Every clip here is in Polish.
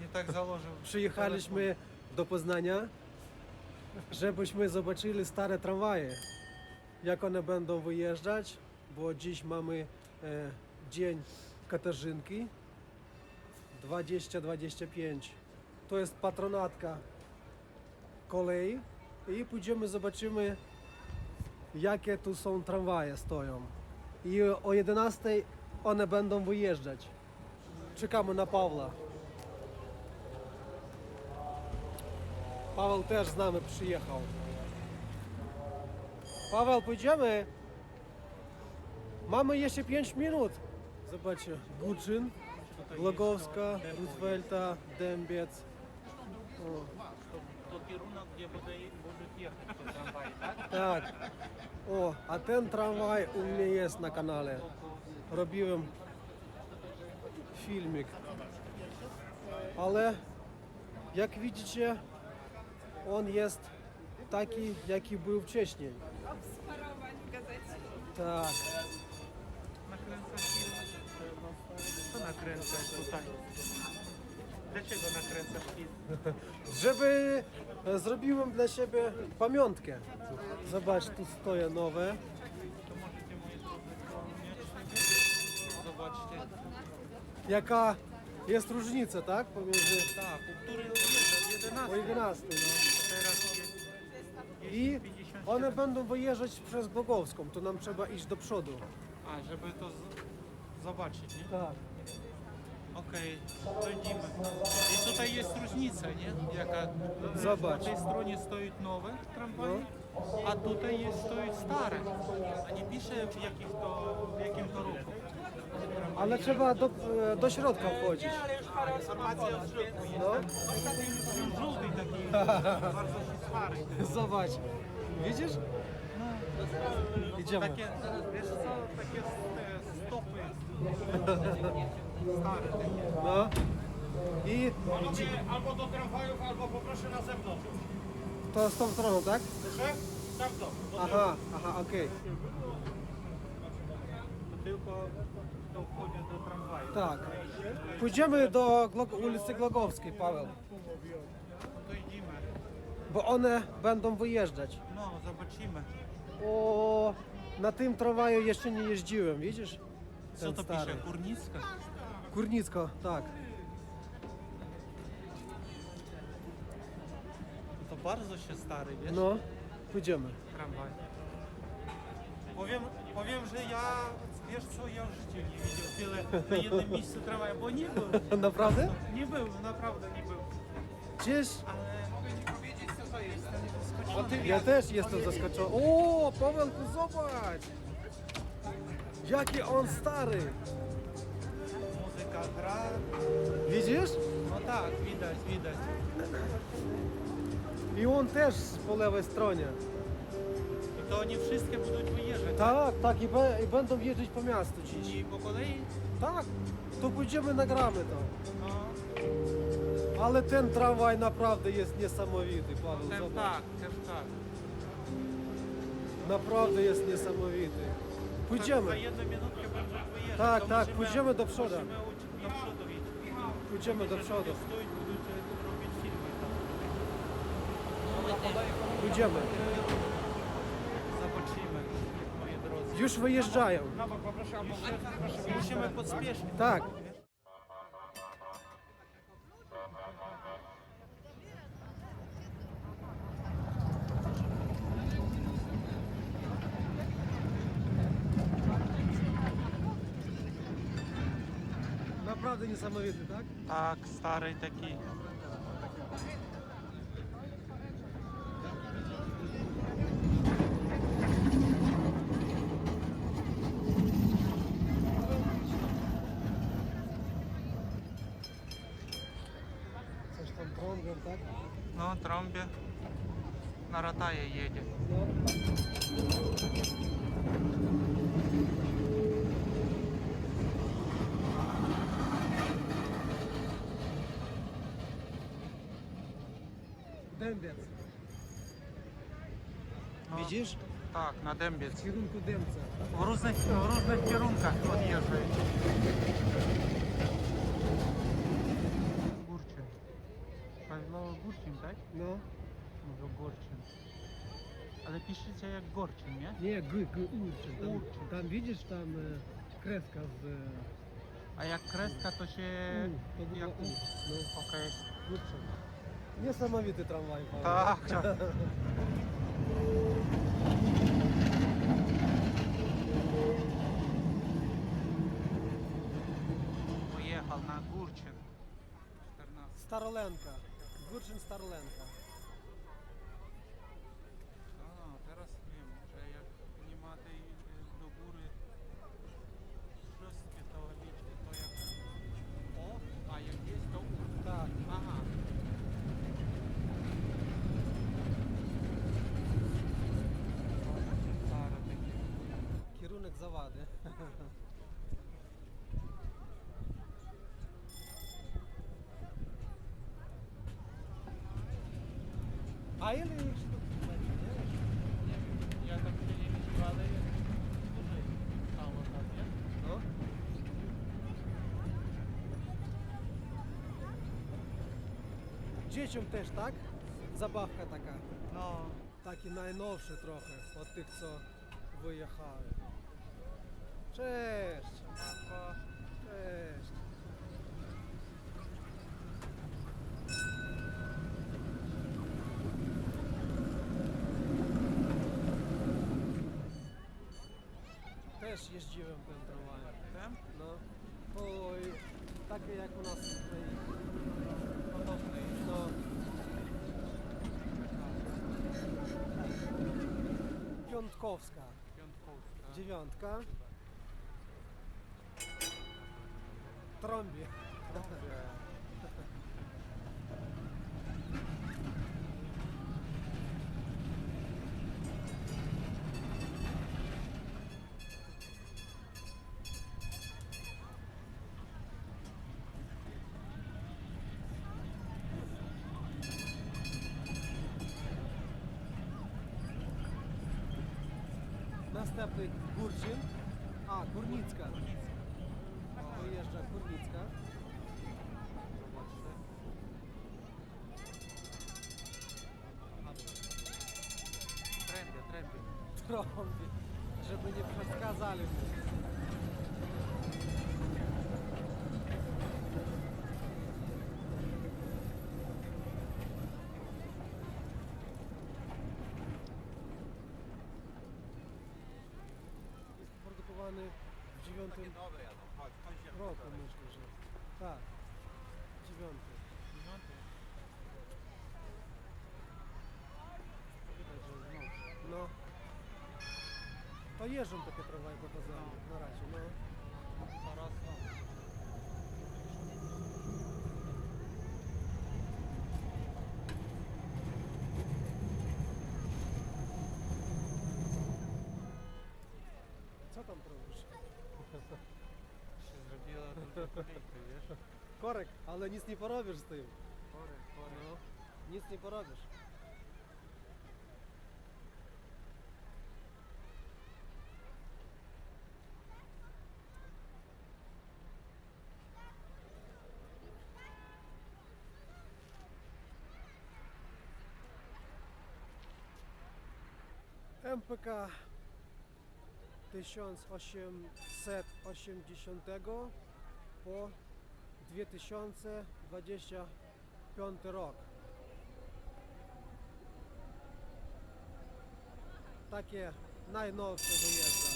Nie tak założył. Przyjechaliśmy do Poznania, żebyśmy zobaczyli stare tramwaje, jak one będą wyjeżdżać, bo dziś mamy e, dzień Katarzynki 2025. To jest patronatka kolei i pójdziemy zobaczymy jakie tu są tramwaje stoją. I o 11 one będą wyjeżdżać. Czekamy na Pawła. Paweł też z nami przyjechał. Paweł, pójdziemy. Mamy jeszcze 5 minut. Zobaczcie, Guczyn, Glogowska, Roosevelta, Dębiec. O, To kierunek, gdzie буде, будуть їхати трамваї, так? tak. O, a ten tramwaj u mnie jest na kanale. Robiłem filmik. Ale jak widzicie, on jest taki, jaki był wcześniej. Sparować w gazecie. Tak. Nakręcasz film. Co nakręcasz tutaj? Dlaczego nakręcasz film? Żeby e, zrobiłem dla siebie pamiątkę. Zobacz, tu stoją nowe. To możecie moje drodzy mieć Zobaczcie. Jaka jest różnica, tak? Pomiędzy Tak, u której odjeżdża? 11. o 11. No. Teraz jest, jest I 57. one będą wyjeżdżać przez Glogowską, to nam trzeba iść do przodu. A, żeby to z... zobaczyć, nie? Tak. Okej, dojdziemy. I tutaj jest różnica, nie? Jaka Zobacz. Na tej stronie stoją nowe tramwaje, a tutaj jest stoją stare. A nie pisze w, jakich to, w jakim to roku. Ale trzeba do, e, do środka wchodzić. Informacja w środku jest. No. Żółty taki, bardzo stary. Zobacz. Widzisz? Idziemy. Takie, wiesz co, takie stopy stare. takie. No. I Panowie, albo do tramwajów, albo poproszę na zewnątrz. to z tą stroną, tak? Proszę? To. Do Aha, aha, okej. To tylko do wchodzenia do tramwaju. Tak. Pójdziemy do ulicy Glogowskiej, Paweł. To idziemy. Bo one będą wyjeżdżać. No, zobaczymy. O, na tym tramwaju jeszcze nie jeździłem, widzisz? Co Ten to stary. pisze? Kurnicka? Górnicko, tak. To bardzo się stary, wiesz? No, pójdziemy. Tramwaj. Powiem, powiem, że ja, wiesz co, ja w życiu nie widział tyle na jednym miejscu tramwaju, bo nie był. Naprawdę? Nie był, naprawdę nie był. Gdzieś Ale mogę ci powiedzieć, co to jest. Jestem zaskoczony. Ja też jestem zaskoczony. O, Pawełku, zobacz! Jaki on stary! Muzyka gra. Widzisz? No tak, widać, widać. I on też po lewej stronie. To nie wszystkie będą wyjeżdżać. Tak, tak, i, be, i będą jeździć po miastu dziś. I po kolei? Tak, to pójdziemy, nagramy to. No, Ale ten tramwaj naprawdę jest niesamowity, Paweł, ten zobacz. tak, ten tak. Naprawdę jest niesamowity. Tak, Pójdziemy, za jedną minutkę będą wyjeżdżać. Tak, To tak, pójdziemy do przodu. Musimy uciec do przodu iść. pójdziemy do przodu. Stój, będziecie robić filmy. Pójdziemy. Już wyjeżdżają. Na bok poproszę, albo. Musimy podspieszyć. Tak. Naprawdę niesamowity, tak? Tak, stary taki. Coś tam trąbią, tak? No, trąbie. Na rataje jedzie. No. Dębiec. No, Widzisz? Tak, na dębiec. W kierunku Dębca. W różnych, w różnych tak? No. Mówią Gorczyn. Ale piszecie jak Gorczyn, nie? Nie, G, G, Urczyn. Tam, Urczyn. tam widzisz, tam e, kreska z... E, A jak kreska to się... U, to była jak U. No, Okej. Urczyn. Niesamowity tramwaj, Paweł. Tak, tak. Pojechał na Górczyn. 14. Starolenka. Górczyn Starolenka. A, teraz wiem, że jak nie ma tej y, do góry wszystkie tabliczki, to jak O, a jak jest to U. Tak. Aha. Stare takie. Kierunek zawady. A ile ich sztuk będzie, wiesz? Nie wiem, ja tak się nie liczył, ale jest dłużej stało tak, nie? No. Dzieciom też, tak? Zabawka taka. No. Taki najnowszy trochę od tych, co wyjechały. Cześć! Cześć! Też jeździłem tym tramwajem. Ten? No, to i takie jak u nas tutaj. Podobny. No. Piątkowska, Piątkowska. dziewiątka. Trąbie. Trąbie. Następny Górczyn. A, Górnicka. Wyjeżdża Górnicka. Zobaczcie. Trębie, trębie. Trąbie. Żeby nie przeszkadzali mu. Jest produkowany w dziewiątym nowe jadą, chodź, chodź. roku, myślę, że. Tak. Dziewiąty. Dziewiąty. Widać, że jest. No. To jeżdżą takie tramwaje pokazane na razie, no. Teraz no. Co tam robisz? się wiesz? Korek, ale nic nie porobisz z tym. Korek, korek. No. Nic nie porobisz. MPK 1880 po 2025 rok. Takie najnowsze wyjeżdża.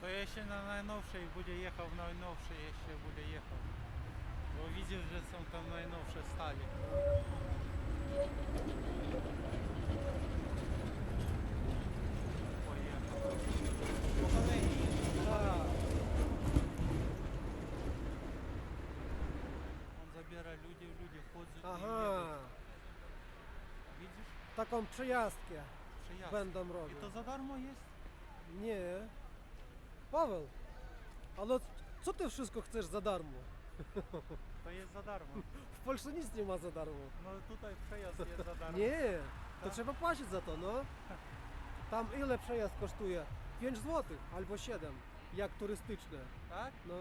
To jeśli na najnowszej będzie jechał, najnowszej jeszcze będzie jechał. Bo widzisz, że są tam najnowsze stali. Zabiera ludzi, ludzie chodzą Aha, i jedzie. Widzisz? taką przejazdkę Przejazd. będą I robić. to za darmo jest? Nie. Paweł, ale co ty wszystko chcesz za darmo? To jest za darmo. W Polsce nic nie ma za darmo. No tutaj przejazd jest za darmo. Nie, to Tak? trzeba płacić za to, no. Tam ile przejazd kosztuje? 5 zł albo 7, jak turystyczne. Tak? No.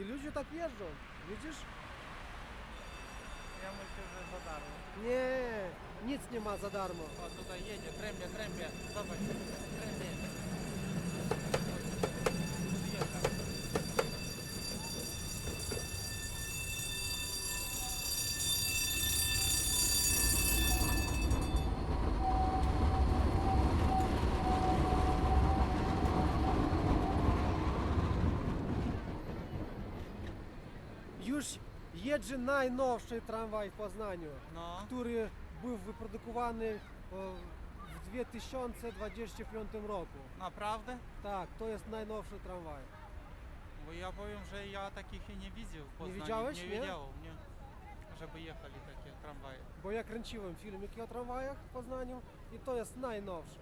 I ludzie tak jeżdżą, widzisz? Ja myślę, że za darmo. Nie, nic nie ma za darmo. O, tutaj jedzie, trębie, trębie. Zobacz, trębie. Zjeżdża. Już jedzie najnowszy tramwaj w Poznaniu, No, który był wyprodukowany o, w 2025 roku. naprawdę? Tak, to jest najnowszy tramwaj. Bo ja powiem, że ja takich i nie widział w Poznaniu. widziałeś, Nie nie? widział, nie. Żeby jechali takie tramwaje. Bo ja kręciłem filmiki o tramwajach w Poznaniu i to jest najnowszy.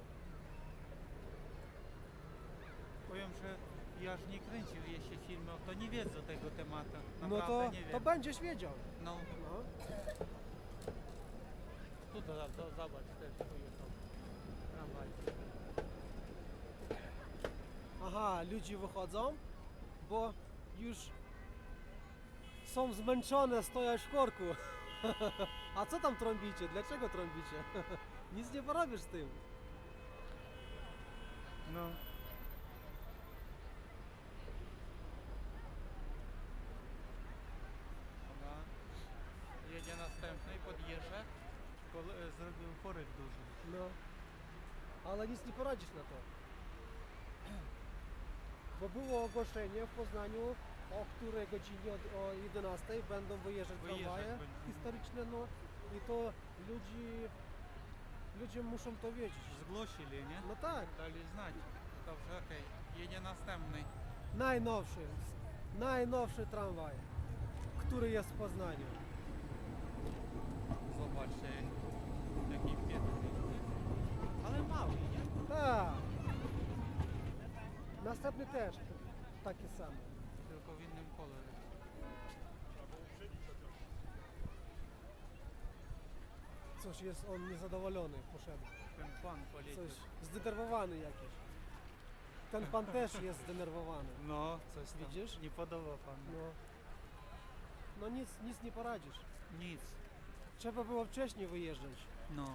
Powiem, że ja już nie kręcił jeszcze filmów, to nie wiedzą tego tematu. No Naprawdę to, nie wiem. to będziesz wiedział. No, No. tu to, to zobacz, też. Tramwaj. Aha, ludzie wychodzą, bo już są zmęczone stoją w korku. A co tam trąbicie? Dlaczego trąbicie? Nic nie porobisz z tym. No. Dobra. Jedzie następny i podjeżdża. Korek duży. No. Ale nic nie poradzisz na to. Bo było ogłoszenie w Poznaniu, o której godzinie od, o 11 będą wyjeżdżać Wyjeżdżać tramwaje będą. historyczne, no i to ludzi, ludzie muszą to wiedzieć. Zgłosili, nie? No tak, Dali znać. Dobrze, okej. Jedzie następny. najnowszy, najnowszy tramwaj, który jest w Poznaniu. Zobaczcie, jaki piękny. Ale mały, nie? Tak. Następny też taki sam. Tylko w innym kolorze. Coś jest on niezadowolony, poszedł. Ten pan poleciał. Coś zdenerwowany jakiś. Ten pan też jest zdenerwowany. No, coś tam. Widzisz? Nie podoba panu. No, no nic, nic nie poradzisz. Nic. Trzeba było wcześniej wyjeżdżać. No.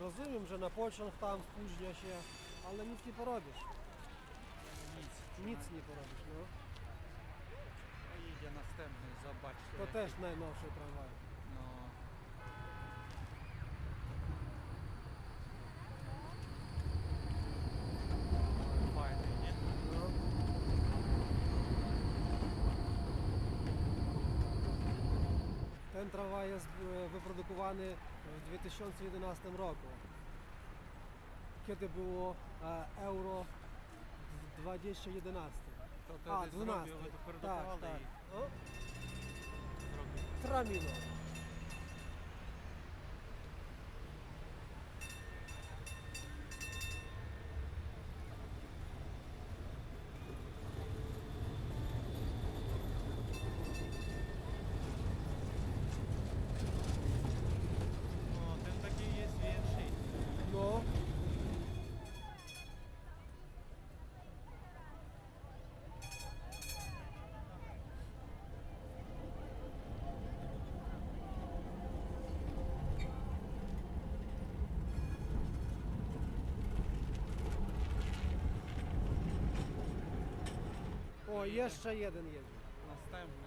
Rozumiem, że na pociąg tam spóźnia się, ale nic nie porobisz. Nic. Nic nie porobisz, no. Jedzie następny, zobaczcie. To też najnowszy tramwaj. No. Fajny, nie? No. Ten tramwaj jest e, wyprodukowany 2011 roku, kiedy było e, Euro 2011. To wtedy A, 12. zrobił, Tak, wyprodukowali tak. i O, zrobił. Tramino. No, ten taki jest większy. No. O, jeszcze jeden jedzie. Następny.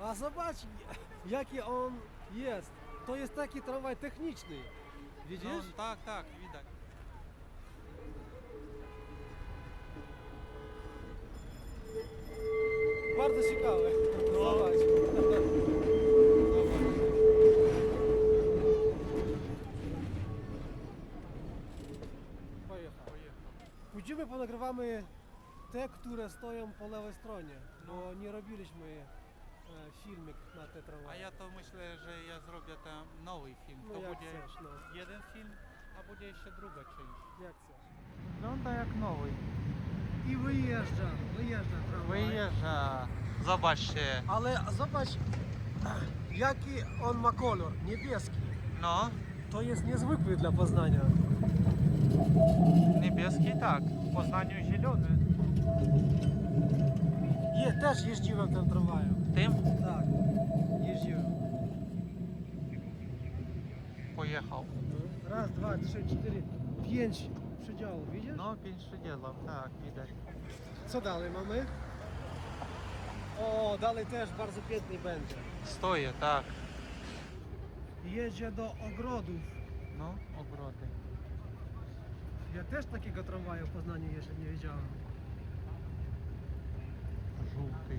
A zobacz, jaki on jest. To jest taki tramwaj techniczny. Widzisz? No, tak, tak, widać. Bardzo ciekawe. No. Zobacz. Pojechał. Pójdziemy, ponagrywamy te, które stoją po lewej stronie, bo nie robiliśmy e, filmik na te A tramwaje. ja to myślę, że ja zrobię tam nowy film. No to jak będzie chcesz, no. jeden film, a będzie jeszcze druga część. Jak chcesz. Wygląda jak nowy. I wyjeżdża, wyjeżdża tramwaj. Wyjeżdża. Zobaczcie. Ale zobacz, jaki on ma kolor, niebieski. No, To jest niezwykły dla Poznania. Niebieski tak, w Poznaniu zielony. Je, też jeździłem tym tramwajem. Tym Tak, jeździłem. pojechał. Raz, dwa, trzy, cztery, pięć przedziałów, widzisz? No, pięć przydzielów, tak, widać. Co dalej mamy? O, dalej też bardzo piękny będzie. Stoję, tak. Jedzie do ogrodów. No, ogrody. Ja też takiego tramwaju w Poznaniu jeszcze nie widziałem. Żółty.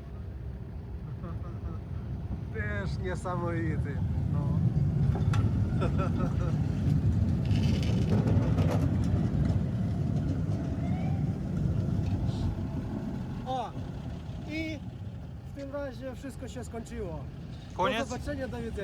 Też niesamowity. No. O! I w tym razie wszystko się skończyło. Koniec? Do zobaczenia, do widzenia.